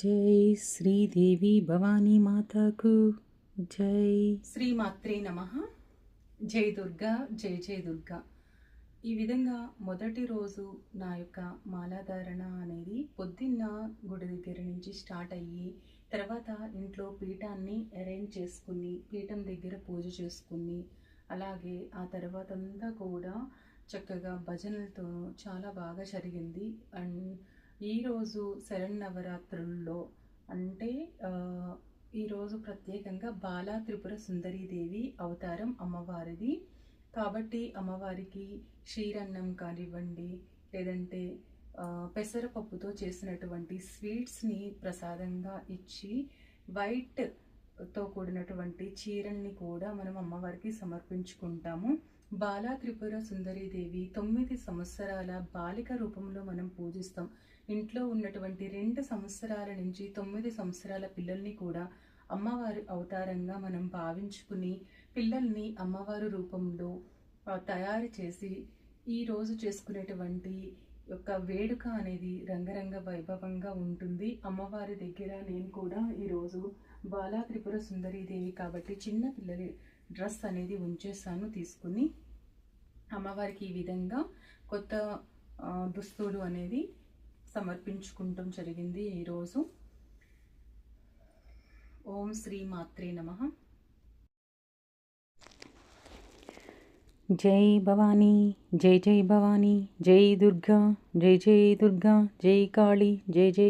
జై శ్రీదేవి భవానీ మాతాకు. జై. శ్రీమాత్రే నమ. జై దుర్గా జై జై దుర్గా. ఈ విధంగా మొదటి రోజు నా యొక్క మాలాధారణ అనేది పొద్దున్న గుడి దగ్గర నుంచి స్టార్ట్ అయ్యి తర్వాత ఇంట్లో పీఠాన్ని అరేంజ్ చేసుకుని పీఠం దగ్గర పూజ చేసుకుని అలాగే ఆ తర్వాత అంతా కూడా చక్కగా భజనలతో చాలా బాగా జరిగింది. అండ్ ఈరోజు శరణవరాత్రుల్లో అంటే ఈరోజు ప్రత్యేకంగా బాలా త్రిపుర సుందరీదేవి అవతారం అమ్మవారిది. కాబట్టి అమ్మవారికి క్షీరన్నం కానివ్వండి లేదంటే పెసరపప్పుతో చేసినటువంటి స్వీట్స్ని ప్రసాదంగా ఇచ్చి వైట్తో కూడినటువంటి చీరల్ని కూడా మనం అమ్మవారికి సమర్పించుకుంటాము. బాలాత్రిపుర సుందరీదేవి తొమ్మిది సంవత్సరాల బాలిక రూపంలో మనం పూజిస్తాం. ఇంట్లో ఉన్నటువంటి రెండు సంవత్సరాల నుంచి తొమ్మిది సంవత్సరాల పిల్లల్ని కూడా అమ్మవారి అవతారంగా మనం భావించుకుని పిల్లల్ని అమ్మవారి రూపంలో తయారు చేసి ఈరోజు చేసుకునేటువంటి యొక్క వేడుక అనేది రంగరంగ వైభవంగా ఉంటుంది. అమ్మవారి దగ్గర నేను కూడా ఈరోజు బాలా త్రిపుర సుందరీదేవి కాబట్టి చిన్న పిల్లలు డ్రెస్ అనేది ఉంచేసాను తీసుకుని. అమ్మవారికి ఈ విధంగా కొత్త దుస్తులు అనేది సమర్పించుకుంటాం జరిగింది ఈరోజు. ఓం శ్రీ మాత్రే నమ. జై భవానీ జై జై భవానీ జై దుర్గా జై జై దుర్గా జై కాళీ జై జై